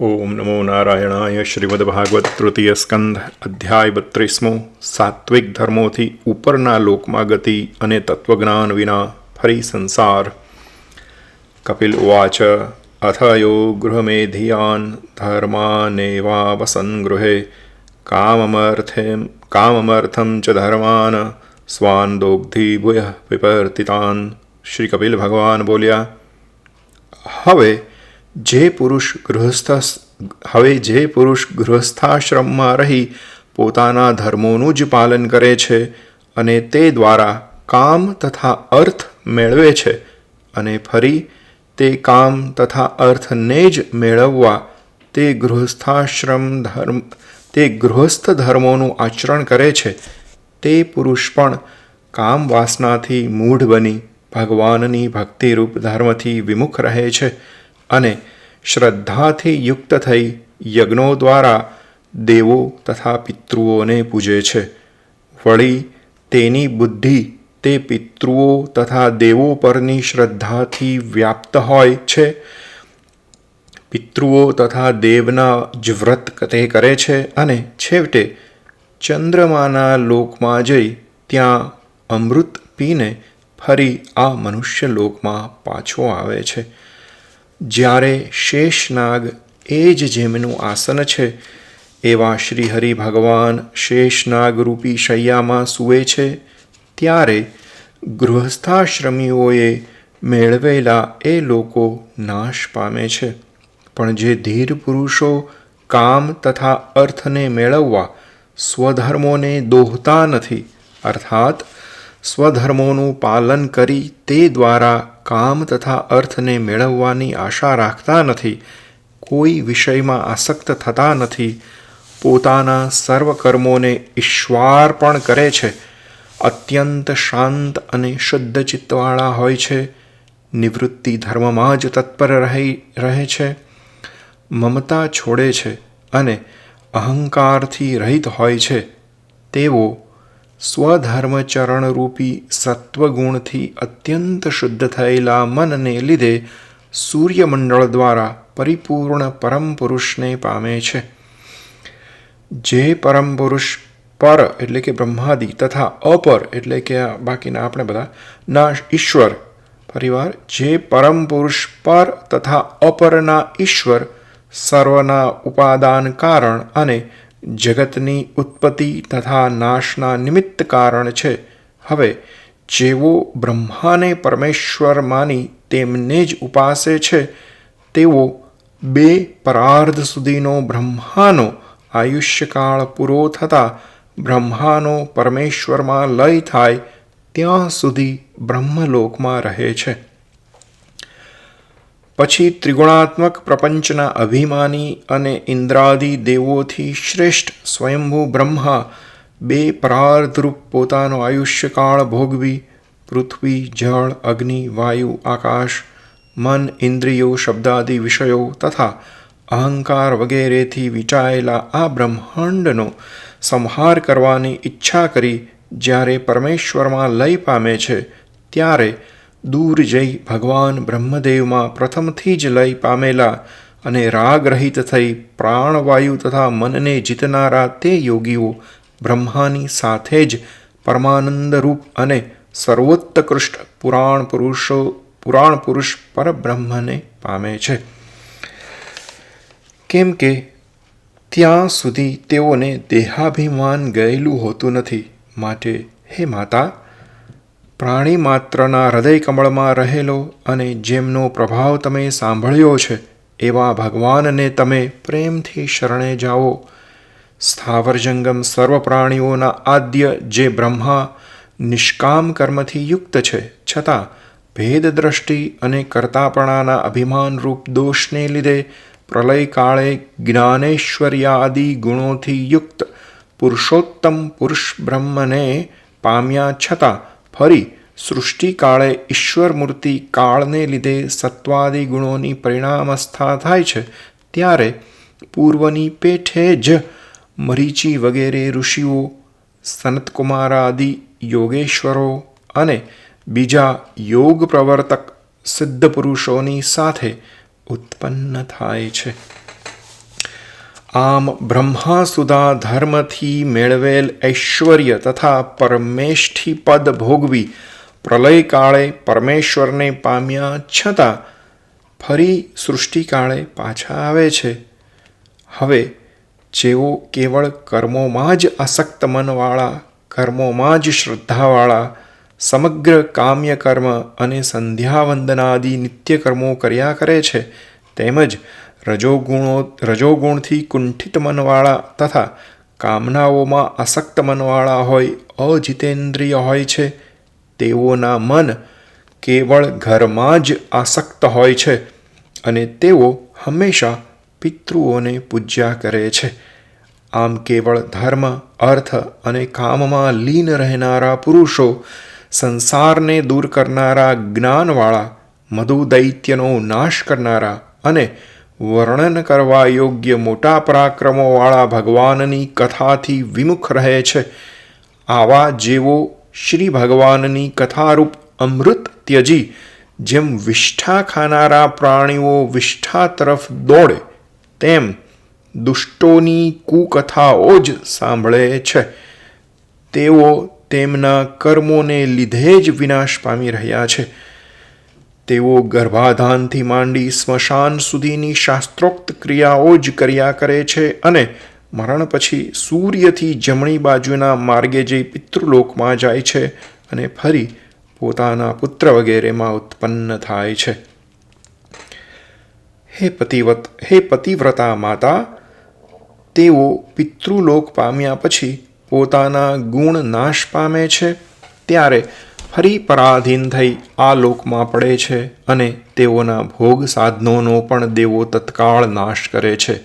ઓમ નમો નારાયણાય શ્રીમદ્ભાગવત તૃતીય સ્કંધ અધ્યાય બત્રીસમો સાત્વિક ધર્મોથી ઉપરના લોકમાં ગતિ અને તત્વજ્ઞાન વિના ફરી સંસાર કપિલ ઉવાચ અથયો ગૃહમેધિયાન ધર્માનેવા વસન ગૃહે કામમર્થે કામમર્થમ ચ ધર્માન સ્વાન દોગ્ધિ ભૂય વિપર્તિતાન શ્રી કપિલ ભગવાન બોલ્યા હવે જે પુરુષ ગૃહસ્થ હવે જે પુરુષ ગૃહસ્થાશ્રમમાં રહી પોતાના ધર્મોનું જ પાલન કરે છે અને તે દ્વારા કામ તથા અર્થ મેળવે છે અને ફરી તે કામ તથા અર્થને જ મેળવવા તે ગૃહસ્થાશ્રમ ધર્મ, તે ગૃહસ્થ ધર્મોનું આચરણ કરે છે. તે પુરુષ પણ કામ વાસનાથી મૂઢ બની ભગવાનની ભક્તિરૂપ ધર્મથી વિમુખ રહે છે અને શ્રદ્ધાથી યુક્ત થઈ યજ્ઞો દ્વારા દેવો તથા પિતૃઓને પૂજે છે. વળી તેની બુદ્ધિ તે પિતૃઓ તથા દેવો પરની શ્રદ્ધાથી વ્યાપ્ત હોય છે. પિતૃઓ તથા દેવના જ વ્રત તે કરે છે અને છેવટે ચંદ્રમાના લોકમાં જઈ ત્યાં અમૃત પીને ફરી આ મનુષ્ય લોકમાં પાછો આવે છે. જ્યારે શેષનાગ એ જ જેમનું આસન છે, એવા શ્રી હરિ ભગવાન શેષનાગરૂપી શૈયામાં સૂવે છે, ત્યારે ગૃહસ્થાશ્રમીઓએ મેળવેલા એ લોકો નાશ પામે છે. પણ જે ધીર પુરુષો કામ તથા અર્થને મેળવવા સ્વધર્મોને દોહતા નથી, અર્થાત સ્વધર્મોનું પાલન કરી તે દ્વારા કામ તથા અર્થને મેળવવાની આશા રાખતા નથી, કોઈ વિષયમાં આસક્ત થતા નથી, પોતાના સર્વ કર્મોને ઈશ્વાર્પણ કરે છે, અત્યંત શાંત અને શુદ્ધ ચિત્તવાળા હોય છે, નિવૃત્તિ ધર્મમાં જ તત્પર રહી, રહે છે, મમતા છોડે છે અને અહંકારથી રહિત હોય છે તેઓ સ્વધર્મચરણરૂપી સત્વગુણથી અત્યંત શુદ્ધ થયેલા મનને લીધે સૂર્યમંડળ દ્વારા પરિપૂર્ણ પરમ પુરુષને પામે છે. જે પરમ પુરુષ પર એટલે કે બ્રહ્માદિ તથા અપર એટલે કે બાકીના આપણે બધા ના ઈશ્વર પરિવાર, જે પરમ પુરુષ પર તથા અપરના ઈશ્વર સર્વના ઉપાદાન કારણ અને જગતની ઉત્પત્તિ તથા નાશના નિમિત્ત કારણ છે. હવે જેઓ બ્રહ્માને પરમેશ્વર માની તેમને જ ઉપાસે છે તેઓ બે પરાર્ધ સુધીનો બ્રહ્માનો આયુષ્યકાળ પૂરો થતાં બ્રહ્માનો પરમેશ્વરમાં લય થાય, ત્યાં સુધી બ્રહ્મલોકમાં રહે છે. પછી ત્રિગુણાત્મક પ્રપંચના અભિમાની અને ઇન્દ્રાદિ દેવોથી શ્રેષ્ઠ સ્વયંભૂ બ્રહ્મા બે પરાર્ધરૂપ પોતાનો આયુષ્યકાળ ભોગવી પૃથ્વી, જળ, અગ્નિ, વાયુ, આકાશ, મન, ઇન્દ્રિયો, શબ્દાદિ વિષયો તથા અહંકાર વગેરેથી વિચાયેલા આ બ્રહ્માંડનો સંહાર કરવાની ઈચ્છા કરી જ્યારે પરમેશ્વરમાં લય પામે છે, ત્યારે દૂર જઈ ભગવાન બ્રહ્મદેવમાં પ્રથમથી જ લય પામેલા અને રાગરહિત થઈ પ્રાણવાયુ તથા મનને જીતનારા તે યોગીઓ બ્રહ્માની સાથે જ પરમાનંદરૂપ અને સર્વોત્કૃષ્ટ પુરાણ પુરુષો, પુરાણ પુરુષ પરબ્રહ્મને પામે છે. કેમ કે ત્યાં સુધી તેઓને દેહાભિમાન ગયેલું હોતું નથી. માટે, હે માતા પ્રાણી માત્રના હૃદય કમળમાં રહેલો અને જેમનો પ્રભાવ તમે સાંભળ્યો છે, એવા ભગવાનને તમે પ્રેમથી શરણે જાઓ. સ્થાવર જંગમ સર્વ પ્રાણીઓના આદ્ય જે બ્રહ્મા નિષ્કામ કર્મથી યુક્ત છે, છતાં ભેદ દ્રષ્ટિ અને કર્તાપણાના અભિમાનરૂપ દોષને લીધે પ્રલય કાળે જ્ઞાનેશ્વર્યાદિ ગુણોથી યુક્ત પુરુષોત્તમ પુરુષ બ્રહ્મને પામ્યા છતાં ફરી સૃષ્ટિકાળે ઈશ્વર મૂર્તિ કાળને લીધે સત્વાદી ગુણોની પરિણામસ્થા થાય છે, ત્યારે પૂર્વની પેઠે જ મરીચી વગેરે ઋષિઓ, સનતકુમારાદિ યોગેશ્વરો અને બીજા યોગ પ્રવર્તક સિદ્ધ પુરુષોની સાથે ઉત્પન્ન થાય છે. આમ બ્રહ્માસુદા ધર્મથી મેળવેલ ઐશ્વર્ય તથા પરમેષ્ઠી પદ ભોગવી પ્રલયકાળે પરમેશ્વરને પામ્યા છતાં ફરી સૃષ્ટિકાળે પાછા આવે છે. હવે જેઓ કેવળ કર્મોમાં જ આસક્ત મનવાળા, કર્મોમાં જ શ્રદ્ધાવાળા, સમગ્ર કામ્ય કર્મ અને સંધ્યાવંદનાદિ નિત્ય કર્મો કર્યા કરે છે તેમજ રજોગુણો, રજોગુણથી કુંઠિત મનવાળા તથા કામનાઓમાં આસક્ત મનવાળા હોય, અજિતેન્દ્રિય હોય છે, તેઓના મન કેવળ ઘરમાં જ આસક્ત હોય છે અને તેઓ હંમેશા પિતૃઓને પૂજ્યા કરે છે. આમ કેવળ ધર્મ, અર્થ અને કામમાં લીન રહેનારા પુરુષો સંસારને દૂર કરનારા જ્ઞાનવાળા મધુ દૈત્યનો નાશ કરનારા અને વર્ણન કરવા યોગ્ય મોટા પરાક્રમોવાળા ભગવાનની કથાથી વિમુખ રહે છે. આવા જેવો શ્રી ભગવાનની કથારૂપ અમૃત ત્યજી, જેમ વિષ્ઠા ખાનારા પ્રાણીઓ વિષ્ઠા તરફ દોડે, તેમ દુષ્ટોની કુકથાઓ જ સાંભળે છે. તેઓ તેમના કર્મોને લીધે જ વિનાશ પામી રહ્યા છે. તેઓ ગર્ભાધાનથી માંડી સ્મશાન સુધીની શાસ્ત્રોક્ત ક્રિયાઓ જ કર્યા કરે છે અને મરણ પછી સૂર્યથી જમણી બાજુના માર્ગે જઈ પિતૃલોકમાં જાય છે અને ફરી પોતાના પુત્ર વગેરેમાં ઉત્પન્ન થાય છે. હે પતિવત, હે પતિવ્રતા માતા, તેઓ પિતૃલોક પામ્યા પછી પોતાના ગુણ નાશ પામે છે. ત્યારે ફરી પરાધીન થઈ આ લોકમાં પડે છે અને તેઓના ભોગ સાધનોનો પણ દેવો તત્કાળ નાશ કરે છે.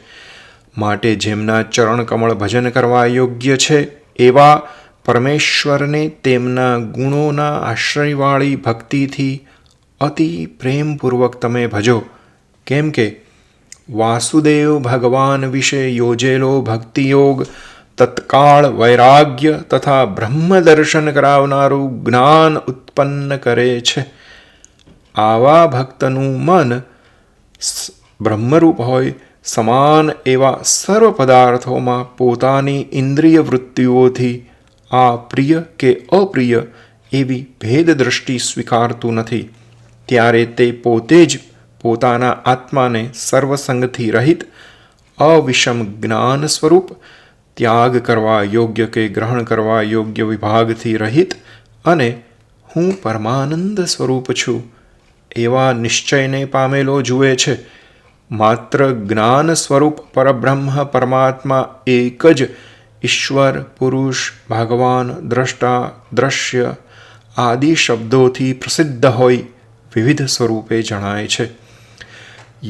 માટે જેમના ચરણકમળ ભજન કરવા યોગ્ય છે, એવા પરમેશ્વરને તેમના ગુણોના આશ્રયવાળી ભક્તિથી અતિ પ્રેમપૂર્વક તમે ભજો. કેમ કે વાસુદેવ ભગવાન વિશે યોજેલો ભક્તિયોગ તત્કાળ વૈરાગ્ય તથા બ્રહ્મ દર્શન કરાવનારું જ્ઞાન ઉત્પન્ન કરે છે આવા ભક્તનું મન બ્રહ્મરૂપ હોય સમાન એવા સર્વ પદાર્થોમાં પોતાની ઇન્દ્રિય વૃત્તિઓથી આ પ્રિય કે અપ્રિય એવી ભેદ દ્રષ્ટિ સ્વીકારતું નથી ત્યારે તે પોતે જ પોતાના આત્માને સર્વસંગથી રહિત અવિષમ જ્ઞાન સ્વરૂપ ત્યાગ કરવા યોગ્ય કે ગ્રહણ કરવા યોગ્ય વિભાગથી રહિત અને હું પરમાનંદ સ્વરૂપ છું. એવા નિશ્ચયને પામેલો જુએ છે. માત્ર જ્ઞાન સ્વરૂપ પરબ્રહ્મ પરમાત્મા એક જ. ઈશ્વર, પુરુષ, ભગવાન, દ્રષ્ટા, દ્રશ્ય આદિ શબ્દોથી પ્રસિદ્ધ હોય વિવિધ સ્વરૂપે જણાય છે.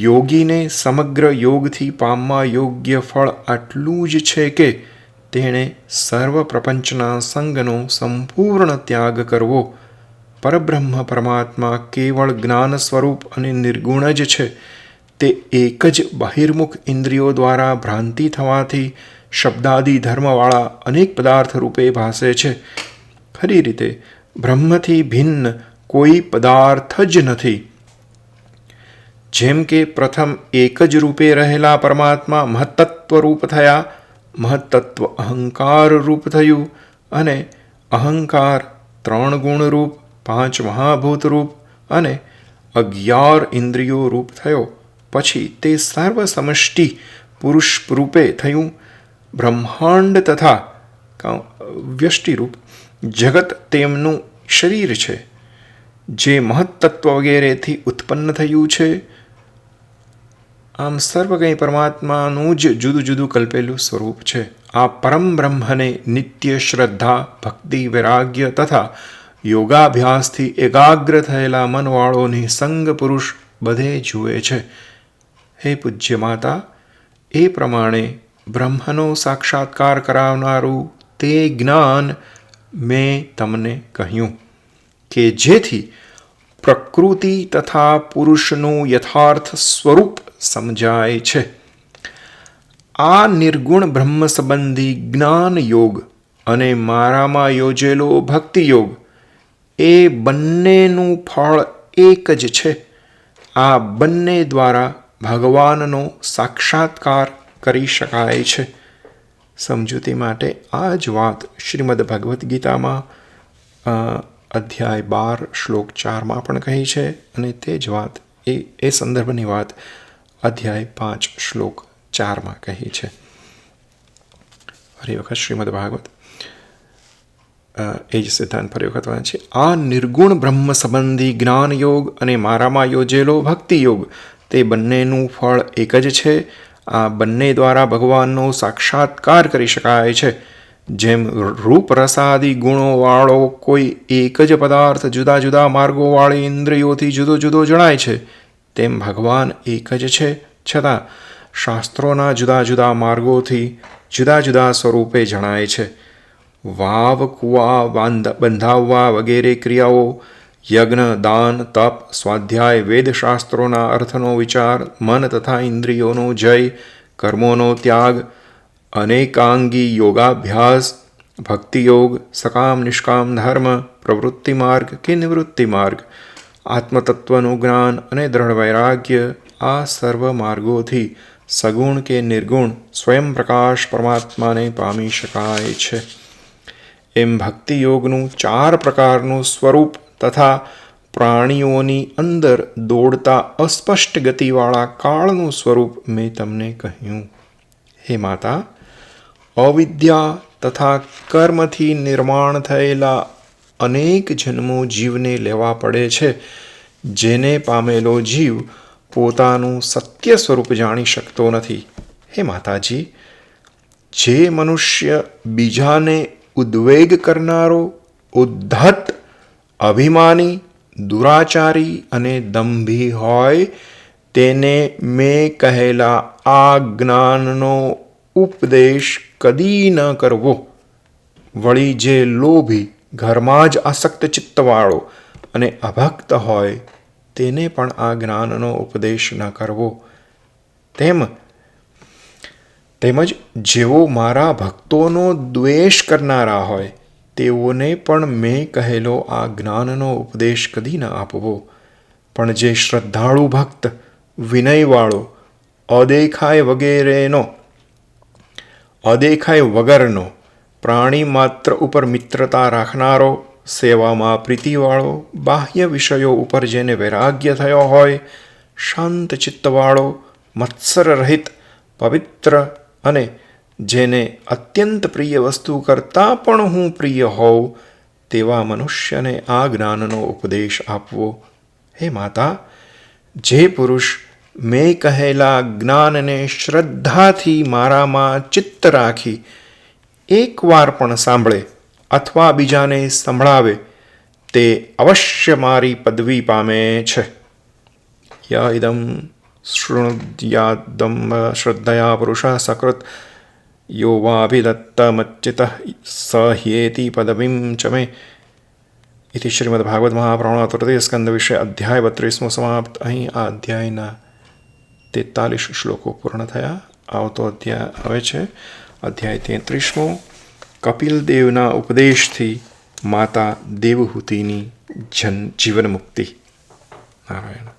યોગીને સમગ્ર યોગથી પામવા યોગ્ય ફળ આટલું જ છે કે તેણે સર્વ પ્રપંચના સંગનો સંપૂર્ણ ત્યાગ કરવો. પરબ્રહ્મ પરમાત્મા કેવળ જ્ઞાન સ્વરૂપ અને નિર્ગુણ જ છે. તે એક જ બહિર્મુખ ઇન્દ્રિયો દ્વારા ભ્રાંતિ થવાથી શબ્દાદિ ધર્મવાળા અનેક પદાર્થ રૂપે ભાસે છે. ખરી રીતે, બ્રહ્મથી ભિન્ન કોઈ પદાર્થ જ નથી. જેમ કે પ્રથમ એક જ રૂપે રહેલા પરમાત્મા મહત્તત્વ રૂપ થયા, મહત્તત્વ અહંકાર રૂપ થયું અને અહંકાર ત્રણ ગુણ રૂપ, પાંચ મહાભૂત રૂપ અને અગિયાર ઇન્દ્રિયો રૂપ થયો. પછી તે સર્વ સમષ્ટિ પુરુષ રૂપે થયું. બ્રહ્માંડ તથા વ્યષ્ટિરૂપ જગત તેમનું શરીર છે, જે મહત્તત્વ વગેરેથી ઉત્પન્ન થયું છે. આમ સર્વ પરમાત્માનું જ જુદું જુદું કલ્પેલું સ્વરૂપ છે. આ પરમ બ્રહ્મને નિત્ય શ્રદ્ધા, ભક્તિ, વૈરાગ્ય તથા યોગાભ્યાસથી એકાગ્ર થયેલા મનવાળોની સંગ પુરુષ બધે જુએ છે. હે પૂજ્ય માતા, એ પ્રમાણે બ્રહ્મનો સાક્ષાત્કાર કરાવનારું તે જ્ઞાન મેં તમને કહ્યું કે જેથી પ્રકૃતિ તથા પુરુષનું યથાર્થ સ્વરૂપ સમજાય છે. આ નિર્ગુણ બ્રહ્મ સંબંધી જ્ઞાન યોગ અને મારામાં યોજેલો ભક્તિ યોગ એ બંનેનું ફળ એક જ છે. આ બંને દ્વારા ભગવાનનો સાક્ષાત્કાર કરી શકાય છે. સમજૂતી માટે આ જ વાત શ્રીમદ ભગવદ્ ગીતામાં અધ્યાય બાર શ્લોક ચારમાં પણ કહી છે અને તે જ વાત એ એ સંદર્ભની વાત અધ્યાય પાંચ, શ્લોક ચારમાં કહી છે. ફરી વખત શ્રીમદ ભાગવત. એ જ સિદ્ધાંત ફરી વખત છે આ નિર્ગુણ બ્રહ્મ સંબંધી જ્ઞાન યોગ અને મારામાં યોજેલો ભક્તિ યોગ, તે બંનેનું ફળ એક જ છે. આ બંને દ્વારા ભગવાનનો સાક્ષાત્કાર કરી શકાય છે. જેમ રૂપ રસાદી ગુણોવાળો કોઈ એક જ પદાર્થ જુદા જુદા માર્ગોવાળી ઇન્દ્રિયોથી જુદો જુદો જણાય છે તેમ ભગવાન એક જ છે છતાં શાસ્ત્રોના જુદા જુદા માર્ગોથી જુદા જુદા સ્વરૂપે જણાય છે. વાવ, કુવા, બાંધ, બંધાવવા વગેરે ક્રિયાઓ, યજ્ઞ, દાન, તપ, સ્વાધ્યાય, વેદશાસ્ત્રોના અર્થનો વિચાર, મન તથા ઇન્દ્રિયોનો જય, કર્મોનો ત્યાગ, અનેકાંગી યોગાભ્યાસ, ભક્તિયોગ, સકામ નિષ્કામ ધર્મ, પ્રવૃત્તિ માર્ગ કે નિવૃત્તિ માર્ગ આત્મતત્વનું જ્ઞાન અને દ્રઢ વૈરાગ્ય આ સર્વ માર્ગોથી સગુણ કે નિર્ગુણ સ્વયં પ્રકાશ પરમાત્માને પામી શકાય છે. એમ ભક્તિ યોગનું ચાર પ્રકારનું સ્વરૂપ તથા પ્રાણીઓની અંદર દોડતા અસ્પષ્ટ ગતિવાળા કાળનું સ્વરૂપ મેં તમને કહ્યું. હે માતા, અવિદ્યા તથા કર્મથી નિર્માણ થયેલા અનેક જન્મો જીવને લેવા પડે છે, જેને પામેલો જીવ પોતાનું સત્ય સ્વરૂપ જાણી શકતો નથી. હે માતાજી, જે મનુષ્ય બીજાને ઉદ્વેગ કરનારો, ઉદ્ધત, અભિમાની, દુરાચારી અને દંભી હોય, તેને મેં કહેલા આ જ્ઞાનનો ઉપદેશ કદી ન કરવો. વળી જે લોભી ઘરમાં જ આસક્ત ચિત્તવાળો અને અભક્ત હોય, તેને પણ આ જ્ઞાનનો ઉપદેશ ન કરવો. તેમ, તેમજ જેઓ મારા ભક્તોનો દ્વેષ કરનારા હોય, તેઓને પણ મેં કહેલો આ જ્ઞાનનો ઉપદેશ કદી ન આપવો. પણ જે શ્રદ્ધાળુ ભક્ત, વિનયવાળો, અદેખાય વગેરેનો, અદેખાય વગરનો પ્રાણી માત્ર ઉપર મિત્રતા રાખનારો, સેવામાં પ્રીતિવાળો, બાહ્ય વિષયો ઉપર જેને વૈરાગ્ય થયો હોય, શાંત ચિત્તવાળો મત્સર રહિત પવિત્ર અને જેને અત્યંત પ્રિય વસ્તુ કરતાં પણ હું પ્રિય હોઉં, તેવા મનુષ્યને આ જ્ઞાનનો ઉપદેશ આપવો. હે માતા, જે પુરુષ મેં કહેલા જ્ઞાનને શ્રદ્ધાથી મારામાં ચિત્ત રાખી એકવાર પણ સાંભળે અથવા બીજાને સંભળાવે, તે અવશ્ય મારી પદવી પામે છે. યા ઇદમ શૃણુદ્યાદમ શ્રદ્ધયા પુરુષ સકૃત, યો વાભિદત્તમચ્ચિત સ હ્યેતિ પદવીમ ચમે ઇતિ શ્રીમદ્ભાગવત મહાપ્રાણ તૃતીય સ્કંદ વિશે અધ્યાય બત્રીસમો સમાપ્ત. અહીં આ અધ્યાયના તેતાલીસ શ્લોકો પૂર્ણ થયા. આવતો અધ્યાય આવે છે. અધ્યાય તેત્રીસમો કપિલ દેવના ઉપદેશથી માતા દેવહૂતિની જન જીવન મુક્તિ નારાયણ